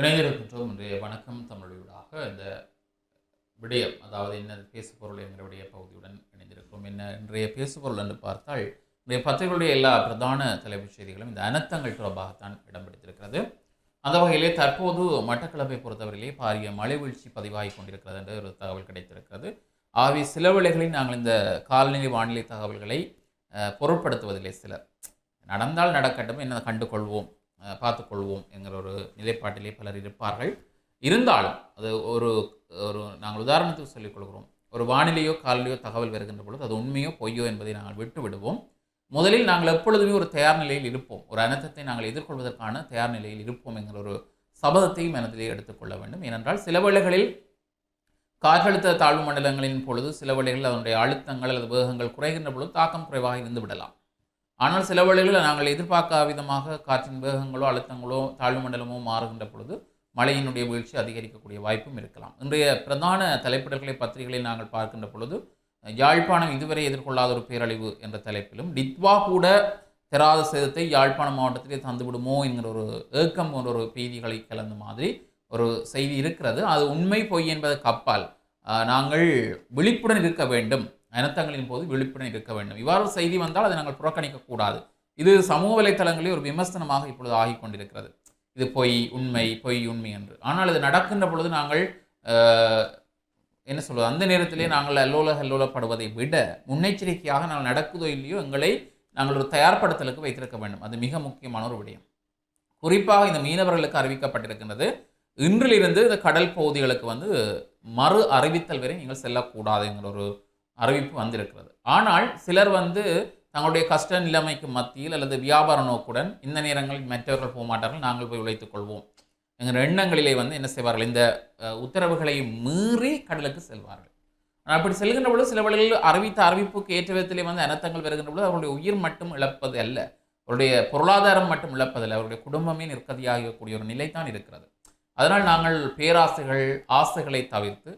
இணைந்திருக்கின்றோம். இன்றைய வணக்கம் தமிழொலியூடாக இந்த விடயம் அதாவது என்ன பேசுபொருள் என்கிற விடய பகுதியுடன் இணைந்திருக்கிறோம். என்ன இன்றைய பேசுபொருள் என்று பார்த்தால் இன்றைய பத்திரிகைகளுடைய எல்லா பிரதான தலைப்புச் செய்திகளும் இந்த அனர்த்தங்கள் தொடர்பாகத்தான் இடம் பிடித்திருக்கிறது. அந்த வகையிலே தற்போது மட்டக்களப்பை பொறுத்தவரையிலே பாரிய மழை வீழ்ச்சி பதிவாகி கொண்டிருக்கிறது என்ற ஒரு தகவல் கிடைத்திருக்கிறது. ஆகிய சில வேளைகளில் நாங்கள் இந்த காலநிலை வானிலை தகவல்களை பொருட்படுத்துவதில்லை சிலர் நடந்தால் நடக்கட்டும் என்ன கண்டுகொள்வோம். பார்த்துக்கொள்வோம் என்கிற ஒரு நிலைப்பாட்டிலே பலர் இருப்பார்கள். இருந்தாலும் அது ஒரு ஒரு நாங்கள் உதாரணத்துக்கு சொல்லிக்கொள்கிறோம் ஒரு வானிலையோ காலநிலையோ தகவல் வருகின்ற பொழுது அது உண்மையோ பொய்யோ என்பதை நாங்கள் விட்டு விடுவோம். முதலில் நாங்கள் எப்பொழுதுமே ஒரு தயார் நிலையில் இருப்போம். ஒரு அனர்த்தத்தை நாங்கள் எதிர்கொள்வதற்கான தயார் நிலையில் இருப்போம் என்கிற ஒரு சபதத்தையும் மனதிலே எடுத்துக்கொள்ள வேண்டும். ஏனென்றால் சில வேளைகளில் காற்றழுத்த தாழ்வு மண்டலங்களின் பொழுது சில வேளைகளில் அதனுடைய அழுத்தங்கள் அல்லது வேகங்கள் குறைகின்ற பொழுது தாக்கம் குறைவாக இருந்து விடலாம். ஆனால் சில வேளைகளில் நாங்கள் எதிர்பார்க்காத விதமாக காற்றின் வேகங்களோ அழுத்தங்களோ தாழ்வு மண்டலமோ மாறுகின்ற பொழுது மழையினுடைய வீழ்ச்சி அதிகரிக்கக்கூடிய வாய்ப்பும் இருக்கலாம். இன்றைய பிரதான தலைப்பிடர்களை பத்திரிகைகளில் நாங்கள் பார்க்கின்ற பொழுது யாழ்ப்பாணம் இதுவரை எதிர்கொள்ளாத ஒரு பேரழிவு என்ற தலைப்பிலும் டித்வா கூட தெராத சேதத்தை யாழ்ப்பாணம் மாவட்டத்திலே தந்துவிடுமோ என்கிற ஒரு ஏக்கம் என்ற ஒரு செய்திகளை கலந்த மாதிரி ஒரு செய்தி இருக்கிறது. அது உண்மை பொய் என்பதற்கு அப்பால் நாங்கள் விழிப்புடன் இருக்க வேண்டும். அனர்த்தங்களின் போது விழிப்புடன் இருக்க வேண்டும். இவ்வாறு செய்தி வந்தால் அதை நாங்கள் புறக்கணிக்கக்கூடாது. இது சமூக வலைத்தளங்களில் ஒரு விமர்சனமாக இப்பொழுது ஆகி கொண்டிருக்கிறது. இது பொய் உண்மை பொய் உண்மை என்று. ஆனால் இது நடக்கின்ற பொழுது நாங்கள் என்ன சொல்வது? அந்த நேரத்திலே நாங்கள் அல்லோல அல்லோலப்படுவதை விட முன்னெச்சரிக்கையாக நாங்கள் நடக்குதோ இல்லையோ எங்களை நாங்கள் ஒரு தயார்படுத்தலுக்கு வைத்திருக்க வேண்டும். அது மிக முக்கியமான ஒரு விடயம். குறிப்பாக இந்த மீனவர்களுக்கு அறிவிக்கப்பட்டிருக்கின்றது. இன்றிலிருந்து இந்த கடல் பகுதிகளுக்கு வந்து மறு அறிவித்தல் வரை நீங்கள் செல்லக்கூடாது என்கிற ஒரு அறிவிப்பு வந்திருக்கிறது. ஆனால் சிலர் வந்து தங்களுடைய கஷ்ட நிலைமைக்கு மத்தியில் அல்லது வியாபார நோக்குடன் இந்த நேரங்களில் மற்றவர்கள் போக மாட்டார்கள் நாங்கள் போய் உழைத்துக் கொள்வோம். என்கிற எண்ணங்களிலே வந்து என்ன செய்வார்கள்? இந்த உத்தரவுகளை மீறி கடலுக்கு செல்வார்கள். ஆனால் அப்படி செல்கின்ற பொழுது சில வழிகளில் அறிவித்த அறிவிப்புக்கு ஏற்ற விதத்திலே வந்து அனர்த்தங்கள் வருகின்ற பொழுது அவருடைய உயிர் மட்டும் இழப்பது அல்ல. அவருடைய பொருளாதாரம் மட்டும் இழப்பதில்லை அவருடைய குடும்பமே நிற்கதியாகக்கூடிய ஒரு நிலை தான் இருக்கிறது. அதனால் நாங்கள் பேராசைகள் ஆசைகளை தவிர்த்து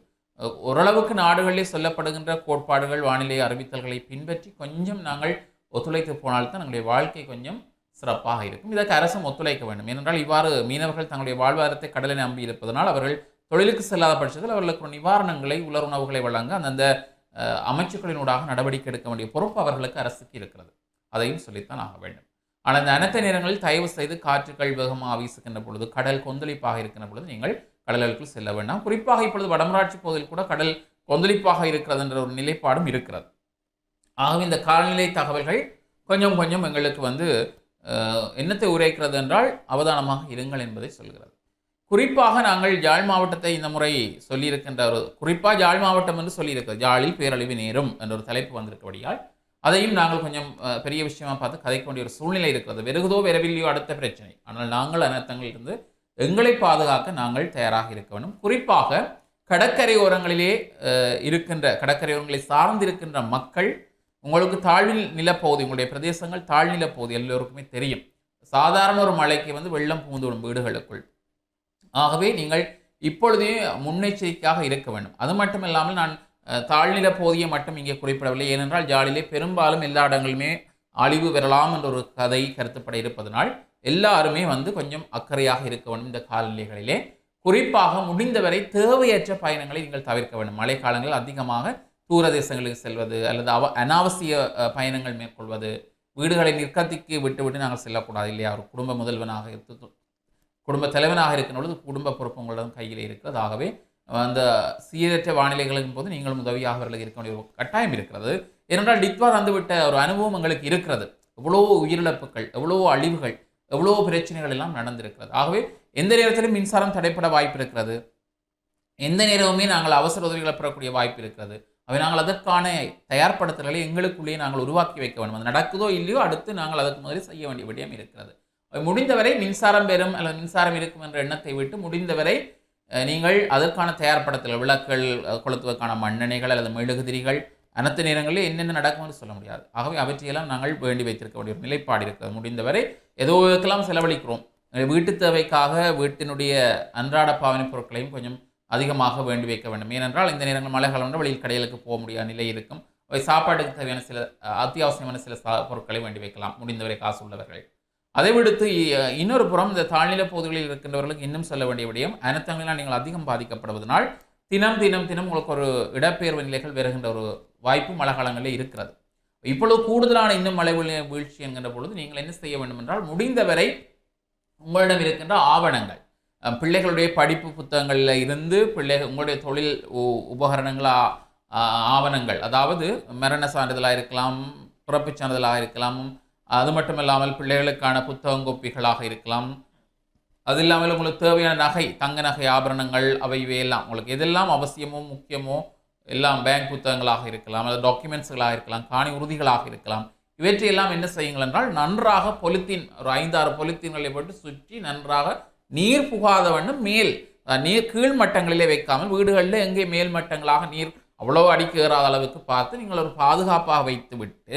ஓரளவுக்கு நாடுகளிலே சொல்லப்படுகின்ற கோட்பாடுகள் வானிலை அறிவித்தல்களை பின்பற்றி கொஞ்சம் நாங்கள் ஒத்துழைத்து போனால்தான் எங்களுடைய வாழ்க்கை கொஞ்சம் சிறப்பாக இருக்கும். இதற்கு அரசும் ஒத்துழைக்க வேண்டும். ஏனென்றால் இவ்வாறு மீனவர்கள் தங்களுடைய வாழ்வாதாரத்தை கடலை நம்பி இருப்பதனால் அவர்கள் தொழிலுக்கு செல்லாத பட்சத்தில் அவர்களுக்கு நிவாரணங்களை நிவாரணங்களை உலருணவுகளை வழங்க அந்தந்த அமைச்சுக்களினூடாக நடவடிக்கை எடுக்க வேண்டிய பொறுப்பு அவர்களுக்கு அரசுக்கு இருக்கிறது. அதையும் சொல்லித்தான் ஆக வேண்டும். ஆனால் இந்த அனைத்து நேரங்களில் தயவு செய்து காற்றுகள் வேகமாக வீசுகின்ற பொழுது கடல் கொந்தளிப்பாக இருக்கின்ற பொழுது நீங்கள் கடலுக்குள் செல்ல வேண்டாம். குறிப்பாக இப்பொழுது வடமராட்சி பகுதியில் கூட கடல் கொந்தளிப்பாக இருக்கிறது என்ற ஒரு நிலைப்பாடும் இருக்கிறது. ஆகவே இந்த காலநிலை தகவல்கள் கொஞ்சம் கொஞ்சம் எங்களுக்கு வந்து என்னத்தை உரைக்கிறது என்றால் அவதானமாக இருங்கள் என்பதை சொல்கிறது. குறிப்பாக நாங்கள் யாழ் மாவட்டத்தை இந்த முறை சொல்லியிருக்கின்ற ஒரு குறிப்பாக யாழ் மாவட்டம் என்று சொல்லியிருக்கிறது. யாழில் பேரழிவு நேரும் என்ற ஒரு தலைப்பு வந்திருக்கபடியால் அதையும் நாங்கள் கொஞ்சம் பெரிய விஷயமா பார்த்து கதைக்க வேண்டிய ஒரு சூழ்நிலை இருக்கிறது. வெறுகுதோ விரைவில்லையோ அடுத்த பிரச்சனை. ஆனால் நாங்கள் அனர்த்தங்களிலிருந்து எங்களை பாதுகாக்க நாங்கள் தயாராக இருக்க வேண்டும். குறிப்பாக கடற்கரை ஓரங்களிலே இருக்கின்ற கடற்கரை ஓரங்களை சார்ந்திருக்கின்ற மக்கள் உங்களுக்கு தாழ்நில நிலப்பகுதி உங்களுடைய பிரதேசங்கள் தாழ்நில பகுதி எல்லோருக்குமே தெரியும். சாதாரண ஒரு மழைக்கு வந்து வெள்ளம் புகுந்துவிடும் வீடுகளுக்குள். ஆகவே நீங்கள் இப்பொழுதே முன்னெச்சரிக்கையாக இருக்க வேண்டும். அது மட்டும் இல்லாமல் நான் தாழ்நில பகுதியை மட்டும் இங்கே குறிப்பிடவில்லை. ஏனென்றால் ஜாலிலே பெரும்பாலும் எல்லா இடங்களுமே அழிவு பெறலாம் என்ற ஒரு கதை கருத்துப்பட இருப்பதனால் எல்லாருமே வந்து கொஞ்சம் அக்கறையாக இருக்க வேண்டும் இந்த காலநிலைகளிலே. குறிப்பாக முடிந்தவரை தேவையற்ற பயணங்களை நீங்கள் தவிர்க்க வேண்டும். மழைக்காலங்களில் அதிகமாக தூர தேசங்களுக்கு செல்வது அல்லது அவ அனாவசிய பயணங்கள் மேற்கொள்வது வீடுகளை நிற்கத்திக்கு விட்டுவிட்டு நாங்கள் செல்லக்கூடாது இல்லையா? ஒரு குடும்ப முதல்வனாக இருந்து குடும்ப தலைவனாக இருக்கும் பொழுது குடும்ப பொறுப்பு உங்களிடம் கையில் இருக்கிறது. ஆகவே அந்த சீரற்ற வானிலைகளின் போது நீங்களும் உதவியாக அவர்களுக்கு இருக்க வேண்டிய ஒரு கட்டாயம் இருக்கிறது. ஏனென்றால் டித்வா வந்துவிட்ட ஒரு அனுபவம் எங்களுக்கு இருக்கிறது. எவ்வளோ உயிரிழப்புகள் எவ்வளோ அழிவுகள் எவ்வளோ பிரச்சனைகள் எல்லாம் நடந்திருக்கிறது. ஆகவே எந்த நேரத்திலும் மின்சாரம் தடைப்பட வாய்ப்பு இருக்கிறது. எந்த நேரமுமே நாங்கள் அவசர உதவிகளை பெறக்கூடிய வாய்ப்பு இருக்கிறது. அவை நாங்கள் அதற்கான தயார்படுத்தல்களை எங்களுக்குள்ளேயே நாங்கள் உருவாக்கி வைக்க வேண்டும். அது நடக்குதோ இல்லையோ அடுத்து நாங்கள் அதற்கு முதலில் செய்ய வேண்டிய விடயம் இருக்கிறது. அவை முடிந்தவரை மின்சாரம் பெறும் அல்லது மின்சாரம் இருக்கும் என்ற எண்ணத்தை விட்டு முடிந்தவரை நீங்கள் அதற்கான தயார்படுத்தல் விளக்குகள் கொளுத்துவதற்கான மண்ணெண்ணெய்கள் அல்லது மெழுகுதிரிகள் அனைத்து நேரங்களில் என்னென்ன நடக்கும் என்று சொல்ல முடியாது. ஆகவே அவற்றையெல்லாம் நாங்கள் வேண்டி வைத்திருக்க வேண்டிய ஒரு நிலைப்பாடு இருக்கிறது. முடிந்தவரை ஏதோ இதுக்கெல்லாம் செலவழிக்கிறோம். வீட்டு தேவைக்காக வீட்டினுடைய அன்றாட பாவனை பொருட்களையும் கொஞ்சம் அதிகமாக வேண்டி வைக்க வேண்டும். ஏனென்றால் இந்த நேரங்கள் மழை காலம் வெளியில் கடைகளுக்கு போக முடியாத நிலை இருக்கும். அவை சாப்பாட்டுக்கு தேவையான சில அத்தியாவசியமான சில சா பொருட்களை வேண்டி வைக்கலாம். முடிந்தவரை காசு உள்ளவர்கள். அதை விடுத்து இன்னொரு புறம் இந்த தாழ்நில பகுதிகளில் இருக்கின்றவர்களுக்கு இன்னும் சொல்ல வேண்டிய விடயம் அனைத்தங்களால் நீங்கள் அதிகம் பாதிக்கப்படுவதனால் தினம் தினம் தினம் உங்களுக்கு ஒரு இடப்பெயர்வு நிலைகள் வருகின்ற ஒரு வாய்ப்பு மழை காலங்களில் இருக்கிறது. இவ்வளவு கூடுதலான இன்னும் மழை வீழ்ச்சி என்கின்ற பொழுது நீங்கள் என்ன செய்ய வேண்டும் என்றால் முடிந்தவரை உங்களிடம் இருக்கின்ற ஆவணங்கள் பிள்ளைகளுடைய படிப்பு புத்தகங்களில் இருந்து பிள்ளை உங்களுடைய தொழில் உ- உபகரணங்கள் ஆவணங்கள் அதாவது மரண சான்றிதழாக இருக்கலாம் பிறப்புச் சான்றிதழாக இருக்கலாம் அது மட்டும் இல்லாமல் பிள்ளைகளுக்கான புத்தகங்கோப்பிகளாக இருக்கலாம். அது இல்லாமல் உங்களுக்கு தேவையான நகை தங்க நகை ஆபரணங்கள் அவை இவையெல்லாம் உங்களுக்கு எதெல்லாம் அவசியமோ முக்கியமோ எல்லாம் பேங்க் புத்தகங்களாக இருக்கலாம் அல்லது டாக்குமெண்ட்ஸ்களாக இருக்கலாம் காணி உறுதிகளாக இருக்கலாம். இவற்றையெல்லாம் என்ன செய்யுங்கள் என்றால் நன்றாக பொலித்தீன் ஒரு ஐந்தாறு பொலித்தீன்களை போட்டு சுற்றி நன்றாக நீர் புகாத வண்ணம் மேல் நீர் கீழ் மட்டங்களிலே வைக்காமல் வீடுகளில் எங்கே மேல் மட்டங்களாக நீர் அவ்வளோ அடிக்க ஏறாத அளவுக்கு பார்த்து நீங்கள் ஒரு பாதுகாப்பாக வைத்து விட்டு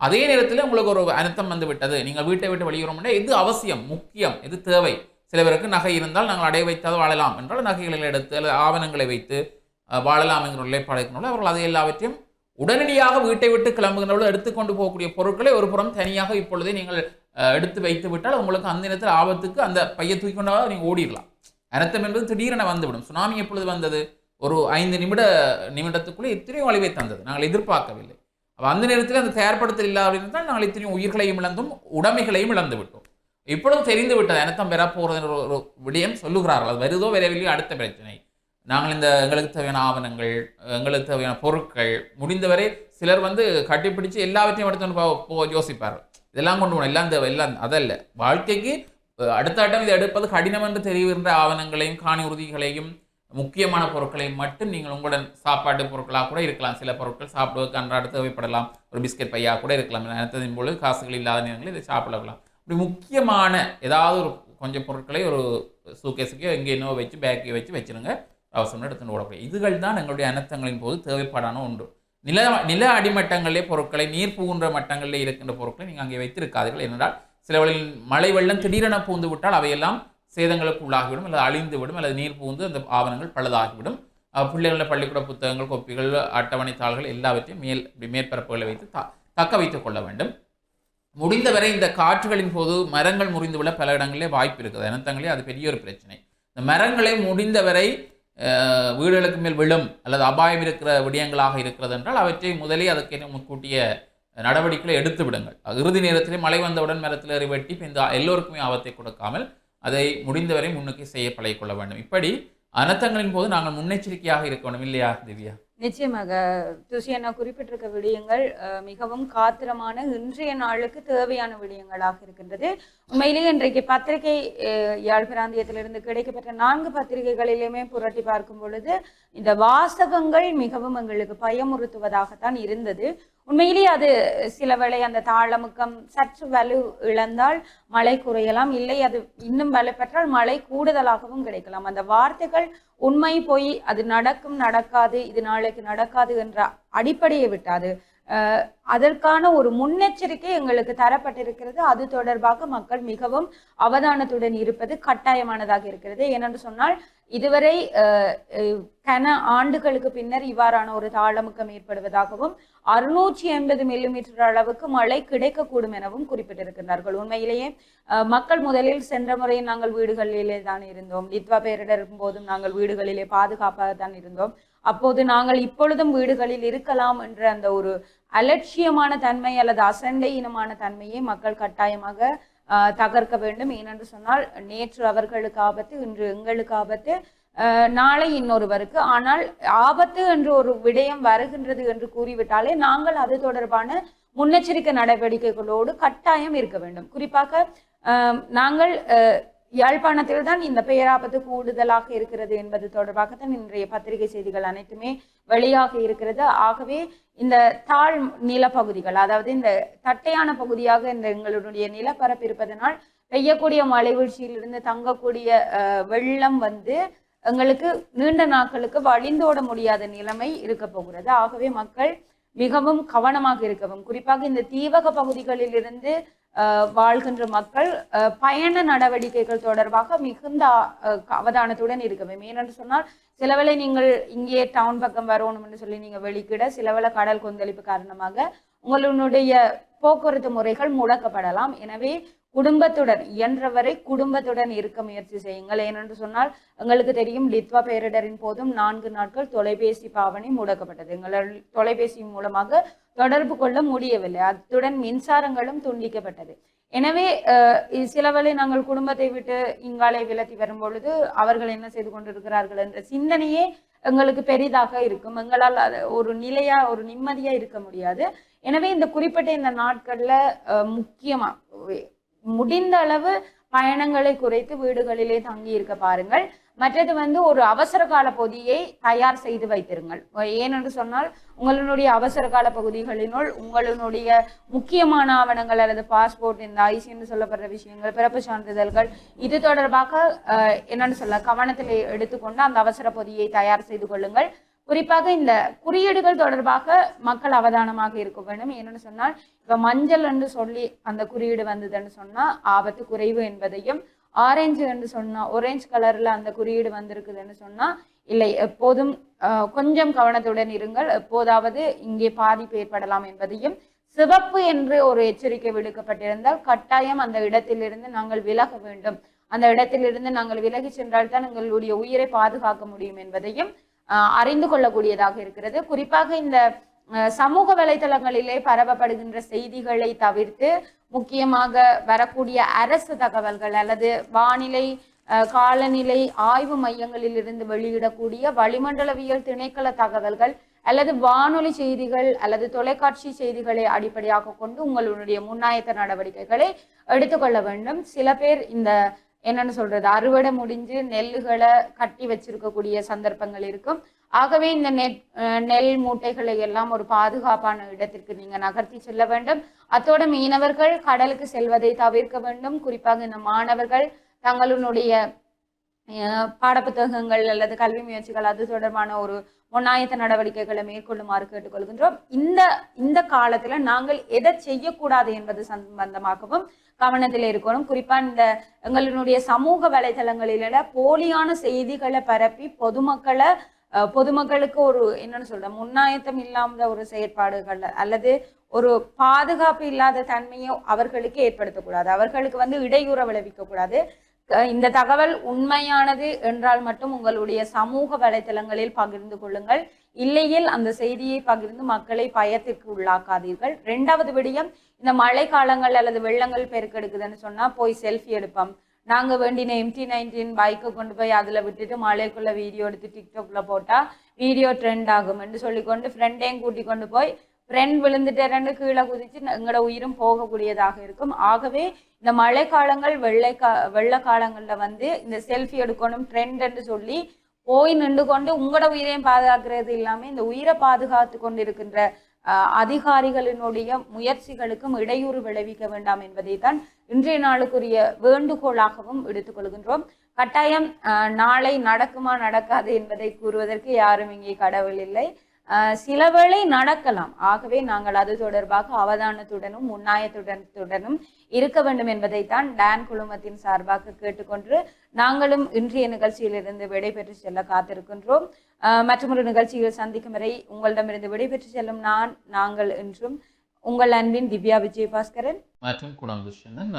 அதே நேரத்தில் உங்களுக்கு ஒரு அனுத்தம் வந்து விட்டது நீங்கள் வீட்டை விட்டு வெளியேறோம்னா எது அவசியம் முக்கியம் எது தேவை. சில பேருக்கு நகை இருந்தால் நாங்கள் அடைய வைத்தால் வாழலாம். என்றால் நகைகளை எடுத்து அல்லது ஆவணங்களை வைத்து வாழலாம் என்கிற நிலைப்பாடு அவர்கள் அதை எல்லாவற்றையும் உடனடியாக வீட்டை விட்டு கிளம்புகின்றவர்கள் எடுத்துக்கொண்டு போகக்கூடிய பொருட்களை ஒரு புறம் தனியாக இப்பொழுதே நீங்கள் எடுத்து வைத்து விட்டால் உங்களுக்கு அந்த நேரத்தில் ஆபத்துக்கு அந்த பையை தூக்கி கொண்டாவது நீங்கள் ஓடிடலாம். அனர்த்தம் என்பது திடீரென வந்துவிடும். சுனாமி எப்பொழுது வந்தது? ஒரு ஐந்து நிமிட நிமிடத்துக்குள்ளே எத்தனையோ அழிவை தந்தது. நாங்கள் எதிர்பார்க்கவில்லை. அப்போ அந்த நேரத்தில் அந்த தயார்படுத்தல் இல்லாவிட்டால் நாங்கள் இத்தனையும் உயிர்களையும் இழந்தும் உடைமைகளையும் இழந்து விட்டோம். இப்பொழுது தெரிந்து விட்டது. அனர்த்தம் பெறப்போகிறது ஒரு- ஒரு விடயம் சொல்லுகிறார்கள். அது வருதோ வரவில்லையோ அடுத்த பிரச்சனை. நாங்கள் இந்த எங்களுக்கு தேவையான ஆவணங்கள் எங்களுக்கு தேவையான பொருட்கள் முடிந்தவரை சிலர் வந்து கட்டிப்பிடிச்சு எல்லாவற்றையும் எடுத்து போ போ- யோசிப்பார்கள். இதெல்லாம் கொண்டு போகணும். எல்லாம் தேவை எல்லாம் அதல்ல. வாழ்க்கைக்கு அடுத்த ஆட்டம் இதை எடுப்பது கடினம் என்று தெரிவிக்கின்ற ஆவணங்களையும் காணி உறுதிகளையும் முக்கியமான பொருட்களையும் மட்டும் நீங்கள் உங்களுடன் சாப்பாட்டு பொருட்களாக கூட இருக்கலாம். சில பொருட்கள் சாப்பிடுவதற்கு அன்றாட தேவைப்படலாம். ஒரு பிஸ்கட் பையாக கூட இருக்கலாம். நினைத்ததின் பொழுது காசுகள் இல்லாத நேரங்களில் இதை சாப்பிடலாம் இப்படி முக்கியமான ஏதாவது ஒரு கொஞ்சம் பொருட்களை ஒரு சூக்கேஸுக்கோ எங்கேயோ வச்சு பேக்கையோ வச்சு வச்சுருங்க. அவசரம் எடுத்துன்னு ஓடக்கூடிய. இதுகள் தான் எங்களுடைய அனர்த்தங்களின் போது தேவைப்பாடான ஒன்று. நில நில அடிமட்டங்களிலே பொருட்களை நீர் புகுன்ற மட்டங்களிலே இருக்கின்ற பொருட்களை நீங்கள் அங்கே வைத்திருக்காதீர்கள் ஏனென்றால் சில வழியில் மழை வெள்ளம் திடீரென பூந்து விட்டால் அவையெல்லாம் சேதங்களுக்கு உள்ளாகிவிடும் அல்லது அழிந்து விடும் அல்லது நீர் பூந்து அந்த ஆவணங்கள் பழுதாகிவிடும். அஹ் பிள்ளைகள பள்ளிக்கூட புத்தகங்கள் கொப்பிகள் அட்டவணை தாள்கள் எல்லாவற்றையும் மேல் இப்படி மேற்பரப்புகளை வைத்து த தக்க வைத்துக் கொள்ள வேண்டும். முடிந்தவரை இந்த காற்றுகளின் போது மரங்கள் முறிந்து விட பல இடங்களிலே வாய்ப்பு இருக்குது. இனத்தங்களே அது பெரிய ஒரு பிரச்சனை. இந்த மரங்களை முடிந்தவரை வீடுகளுக்கு மேல் விழும் அல்லது அபாயம் இருக்கிற விடயங்களாக இருக்கிறது என்றால் அவற்றை முதலே அதுக்கு முன்கூட்டிய நடவடிக்கைகளை எடுத்து விடுங்கள். இறுதி நேரத்திலே மழை வந்தவுடன் மரத்தில் ஏறி வெட்டி இந்த எல்லோருக்குமே ஆபத்தை கொடுக்காமல் அதை முடிந்தவரை முன்னுக்கு செய்ய பழகிக்கொள்ள வேண்டும். இப்படி அனர்த்தங்களின் போது நாங்கள் முன்னெச்சரிக்கையாக இருக்க வேண்டும் இல்லையா திவ்யா? நிச்சயமாக துஷியண்ணா குறிப்பிட்டிருக்க விடயங்கள் மிகவும் காத்திரமான இன்றைய நாளுக்கு தேவையான விடயங்களாக இருக்கின்றது. உண்மையிலேயே இன்றைக்கு பத்திரிகை யாழ் பிராந்தியத்திலிருந்து கிடைக்கப்பட்ட நான்கு பத்திரிகைகளிலுமே புரட்டி பார்க்கும் பொழுது இந்த வாசகங்கள் மிகவும் எங்களுக்கு பயமுறுத்துவதாகத்தான் இருந்தது. உண்மையிலேயே அது சில வேளை அந்த தாளமுக்கம் சற்று வலு இழந்தால் மழை குறையலாம். இல்லை அது இன்னும் வலு பெற்றால் மழை கூடுதலாகவும் கிடைக்கலாம். அந்த வார்த்தைகள் உண்மை போய் அது நடக்கும் நடக்காது இது நாளைக்கு நடக்காது என்ற அடிப்படையை விட்டாது. அதற்கான ஒரு முன்னெச்சரிக்கை எங்களுக்கு தரப்பட்டிருக்கிறது. அது தொடர்பாக மக்கள் மிகவும் அவதானத்துடன் இருப்பது கட்டாயமானதாக இருக்கிறது. ஏனென்று சொன்னால் இதுவரை அஹ், கன ஆண்டுகளுக்கு பின்னர் இவ்வாறான ஒரு தாளமுக்கம் ஏற்படுவதாகவும் அறுநூற்றி எண்பது மில்லிமீட்டர் அளவுக்கு மழை கிடைக்கக்கூடும் எனவும் குறிப்பிட்டிருக்கிறார்கள் உண்மையிலேயே அஹ், மக்கள் முதலில் சென்ற முறை நாங்கள் வீடுகளிலே தான் இருந்தோம். லித்வா பேரிடர் போதும் நாங்கள் வீடுகளிலே பாதுகாப்பாக தான் இருந்தோம். அப்போது நாங்கள் இப்பொழுதும் வீடுகளில் இருக்கலாம் என்ற அந்த ஒரு அலட்சியமான தன்மை அல்லது அசண்டையினமான தன்மையை மக்கள் கட்டாயமாக தகர்க்க வேண்டும். ஏனென்று சொன்னால் நேற்று அவர்களுக்கு ஆபத்து இன்று எங்களுக்கு ஆபத்து. நாளை இன்னொருவருக்கு. ஆனால் ஆபத்து என்று ஒரு விடயம் வருகின்றது என்று கூறிவிட்டாலே நாங்கள் அது தொடர்பான முன்னெச்சரிக்கை நடவடிக்கைகளோடு கட்டாயம் இருக்க வேண்டும். குறிப்பாக நாங்கள் யாழ்ப்பாணத்தில் தான் இந்த பேராபத்து கூடுதலாக இருக்கிறது என்பது தொடர்பாகத்தான் இன்றைய பத்திரிகை செய்திகள் அனைத்துமே வெளியாக இருக்கிறது. ஆகவே இந்த தாழ் நிலப்பகுதிகள் அதாவது இந்த தட்டையான பகுதியாக இந்த எங்களுடைய நிலப்பரப்பு இருப்பதனால் பெய்யக்கூடிய மழை வீழ்ச்சியிலிருந்து தங்கக்கூடிய வெள்ளம் வந்து எங்களுக்கு நீண்ட நாட்களுக்கு வழிந்தோட முடியாத நிலைமை இருக்க போகிறது ஆகவே மக்கள் மிகவும் கவனமாக இருக்கவும் குறிப்பாக இந்த தீவக பகுதிகளில் இருந்து வாழ்கின்ற மக்கள் பயண நடவடிக்கைகள் தொடர்பாக மிகுந்த அவதானத்துடன் இருக்கவே ஏனென்று சொன்னால் சிலவேளை நீங்கள் இங்கே டவுன் பக்கம் வரணும்னு சொல்லி நீங்க வெளிக்கிட சிலவேளை கடல் கொந்தளிப்பு காரணமாக உங்களுடைய போக்குவரத்து முறைகள் முடக்கப்படலாம். எனவே குடும்பத்துடன் இயன்றவரை குடும்பத்துடன் இருக்க முயற்சி செய்யுங்கள். ஏனென்று சொன்னால் எங்களுக்கு தெரியும் லித்வா பேரிடரின் போதும் நான்கு நாட்கள் தொலைபேசி பாவனை முடக்கப்பட்டது. எங்களால் தொலைபேசி மூலமாக தொடர்பு கொள்ள முடியவில்லை. அத்துடன் மின்சாரங்களும் துண்டிக்கப்பட்டது. எனவே சிலவழி நாங்கள் குடும்பத்தை விட்டு இங்காலே விலத்தி வரும் பொழுது அவர்கள் என்ன செய்து கொண்டிருக்கிறார்கள் என்ற சிந்தனையே எங்களுக்கு பெரிதாக இருக்கும். எங்களால் அது ஒரு நிலையா ஒரு நிம்மதியா இருக்க முடியாது. எனவே இந்த குறிப்பிட்ட இந்த நாட்கள்ல முக்கியமா முடிந்த அளவு பயணங்களை குறைத்து வீடுகளிலே தங்கி இருக்க பாருங்கள். மற்றது வந்து ஒரு அவசர கால பொதியை தயார் செய்து வைத்திருங்கள். ஏனென்று சொன்னால் உங்களுடைய அவசர கால பகுதிகளினுள் உங்களுடைய முக்கியமான ஆவணங்கள் அல்லது பாஸ்போர்ட் இந்த ஐசி என்று சொல்லப்படுற விஷயங்கள் பிறப்பு சான்றிதழ்கள் இது தொடர்பாக என்னன்னு சொல்ல கவனத்தில் எடுத்துக்கொண்டு அந்த அவசர பொதியை தயார் செய்து கொள்ளுங்கள். குறிப்பாக இந்த குறியீடுகள் தொடர்பாக மக்கள் அவதானமாக இருக்க வேண்டும். என்னன்னு சொன்னால் இப்போ மஞ்சள் என்று சொல்லி அந்த குறியீடு வந்ததுன்னு சொன்னா ஆபத்து குறைவு என்பதையும் ஆரஞ்சு என்று சொன்னா orange கலர்ல அந்த குறியீடு வந்திருக்குதுன்னு சொன்னா இல்லை எப்போதும் கொஞ்சம் கவனத்துடன் இருங்கள். எப்போதாவது இங்கே பாதிப்பு ஏற்படலாம் என்பதையும் சிவப்பு என்று ஒரு எச்சரிக்கை விடுக்கப்பட்டிருந்தால் கட்டாயம் அந்த இடத்திலிருந்து நாங்கள் விலக வேண்டும். அந்த இடத்திலிருந்து நாங்கள் விலகி சென்றால் தான் எங்களுடைய உயிரை பாதுகாக்க முடியும் என்பதையும் அறிந்து கொள்ளக்கூடியதாக இருக்கிறது. குறிப்பாக இந்த சமூக வலைதளங்களிலே பரவப்படுகின்ற செய்திகளை தவிர்த்து முக்கியமாக வரக்கூடிய அரசு தகவல்கள் அல்லது வானிலை காலநிலை ஆய்வு மையங்களில் இருந்து வெளியிடக்கூடிய வளிமண்டலவியல் திணைக்கள தகவல்கள் அல்லது வானொலி செய்திகள் அல்லது தொலைக்காட்சி செய்திகளை அடிப்படையாக கொண்டு உங்களுடைய முன்னாயத்த நடவடிக்கைகளை எடுத்துக்கொள்ள வேண்டும். சில பேர் இந்த என்னன்னு சொல்றது? அறுவடை முடிஞ்சு நெல்லுகளை கட்டி வச்சிருக்கக்கூடிய சந்தர்ப்பங்கள் இருக்கும். ஆகவே இந்த நெல் அஹ் நெல் மூட்டைகளை எல்லாம் ஒரு பாதுகாப்பான இடத்திற்கு நீங்க நகர்த்தி செல்ல வேண்டும். அத்தோட மீனவர்கள் கடலுக்கு செல்வதை தவிர்க்க வேண்டும். குறிப்பாக இந்த மாணவர்கள் தங்களுடைய அஹ், பாடப்புத்தகங்கள் அல்லது கல்வி முயற்சிகள் அது தொடர்பான ஒரு முன்னாயத்த நடவடிக்கைகளை மேற்கொள்ளுமாறு கேட்டுக்கொள்கின்றோம். இந்த இந்த காலத்துல நாங்கள் எதை செய்யக்கூடாது என்பது சம்பந்தமாகவும் கவனத்தில் இருக்கணும். குறிப்பா இந்த எங்களுடைய சமூக வலைதளங்களில போலியான செய்திகளை பரப்பி பொதுமக்களை பொதுமக்களுக்கு ஒரு என்னன்னு சொல்ற முன்னாயத்தம் இல்லாத ஒரு செயற்பாடுகள் அல்லது ஒரு பாதுகாப்பு இல்லாத தன்மையை அவர்களுக்கு ஏற்படுத்தக்கூடாது. அவர்களுக்கு வந்து இடையூற விளைவிக்க கூடாது இந்த தகவல் உண்மையானது என்றால் மட்டும் உங்களுடைய சமூக வலைத்தளங்களில் பகிர்ந்து கொள்ளுங்கள். இல்லையில் அந்த செய்தியை பகிர்ந்து மக்களை பயத்திற்கு உள்ளாக்காதீர்கள். ரெண்டாவது விடயம் இந்த மழை காலங்கள் அல்லது வெள்ளங்கள் பெருக்கெடுக்குதுன்னு சொன்னா போய் செல்ஃபி எடுப்போம். நாங்க வேண்டின எம்டி நைன்டீன் பைக்கை கொண்டு போய் அதுல விட்டுட்டு மழைக்குள்ள வீடியோ எடுத்து டிக்டாக்ல போட்டா வீடியோ ட்ரெண்ட் ஆகும் என்று சொல்லிக்கொண்டு ஃப்ரெண்டையும் கூட்டி கொண்டு போய் ஃப்ரெண்ட் விழுந்துட்டு ரெண்டு கீழே குதிச்சு எங்களோட உயிரும் போகக்கூடியதாக இருக்கும். ஆகவே இந்த மழை காலங்கள் வெள்ளை கா வெள்ள காலங்களில் வந்து இந்த செல்ஃபி எடுக்கணும் ட்ரெண்ட் என்று சொல்லி போய் நின்று கொண்டு உங்களோட உயிரையும் பாதுகாக்கிறது இல்லாமல் இந்த உயிரை பாதுகாத்து கொண்டிருக்கின்ற அதிகாரிகளினுடைய முயற்சிகளுக்கும் இடையூறு விளைவிக்க வேண்டாம் என்பதை தான் இன்றைய நாளுக்குரிய வேண்டுகோளாகவும் எடுத்துக்கொள்கின்றோம் கட்டாயம் நாளை நடக்குமா நடக்காது என்பதை கூறுவதற்கு யாரும் இங்கே கடவுள் இல்லை. சிலவேளை சில வேளை நடக்கலாம். ஆகவே நாங்கள் அது தொடர்பாக அவதானத்துடனும் முன்னாயத்துடனும் இருக்க வேண்டும் என்பதைத்தான் டான் குழுமத்தின் சார்பாக கேட்டுக்கொண்டு நாங்களும் இன்றைய நிகழ்ச்சியிலிருந்து விடைபெற்று செல்ல காத்திருக்கின்றோம். மற்றொரு நிகழ்ச்சியில் சந்திக்கும் வரை உங்களிடமிருந்து விடைபெற்று செல்லும் நான் நாங்கள் என்றும் உங்கள் அன்பின் திவ்யா விஜயபாஸ்கரன். மற்றும் குணம் துஷ்யந்தன்